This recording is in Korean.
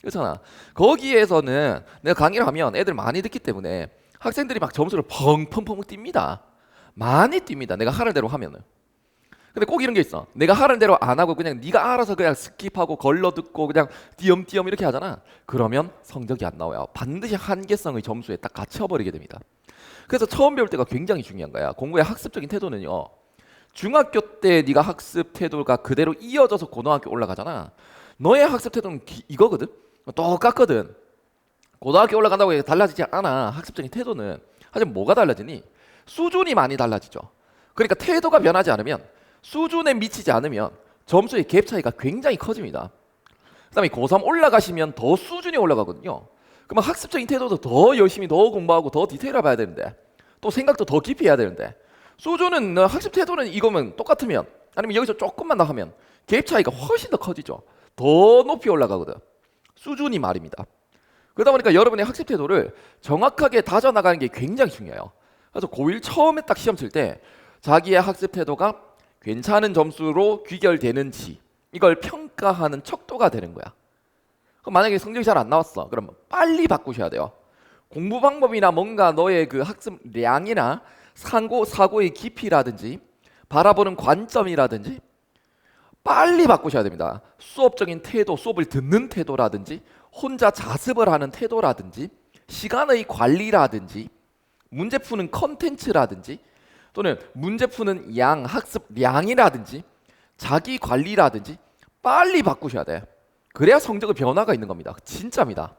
그렇잖아. 거기에서는 내가 강의를 하면 애들 많이 듣기 때문에 학생들이 막 점수를 펑펑펑 뜁니다. 많이 뜁니다. 내가 하는 대로 하면은. 근데 꼭 이런 게 있어. 내가 하는 대로 안 하고 그냥 네가 알아서 그냥 스킵하고 걸러 듣고 그냥 띄엄띄엄 이렇게 하잖아. 그러면 성적이 안 나와요. 반드시 한계성의 점수에 딱 갇혀버리게 됩니다. 그래서 처음 배울 때가 굉장히 중요한 거야. 공부의 학습적인 태도는요. 중학교 때 네가 학습 태도가 그대로 이어져서 고등학교 올라가잖아. 너의 학습 태도는 기- 이거거든. 똑같거든. 고등학교 올라간다고 달라지지 않아. 학습적인 태도는. 하지만 뭐가 달라지니? 수준이 많이 달라지죠. 그러니까 태도가 변하지 않으면 수준에 미치지 않으면 점수의 갭 차이가 굉장히 커집니다. 그다음에 고3 올라가시면 더 수준이 올라가거든요. 그러면 학습적인 태도도 더 열심히 더 공부하고 더 디테일해 봐야 되는데 또 생각도 더 깊이 해야 되는데 수준은 어, 학습 태도는 이거면 똑같으면 아니면 여기서 조금만 더 하면 갭 차이가 훨씬 더 커지죠. 더 높이 올라가거든. 수준이 말입니다. 그러다 보니까 여러분의 학습 태도를 정확하게 다져 나가는 게 굉장히 중요해요. 그래서 고1 처음에 딱 시험 칠 때 자기의 학습 태도가 괜찮은 점수로 귀결되는지 이걸 평가하는 척도가 되는 거야. 그럼 만약에 성적이 잘 안 나왔어. 그러면 빨리 바꾸셔야 돼요. 공부 방법이나 뭔가 너의 그 학습량이나 상고 사고의 깊이라든지 바라보는 관점이라든지 빨리 바꾸셔야 됩니다. 수업적인 태도, 수업을 듣는 태도라든지 혼자 자습을 하는 태도라든지 시간의 관리라든지 문제 푸는 컨텐츠라든지 또는 문제 푸는 양, 학습량이라든지 자기 관리라든지 빨리 바꾸셔야 돼. 그래야 성적의 변화가 있는 겁니다. 진짜입니다.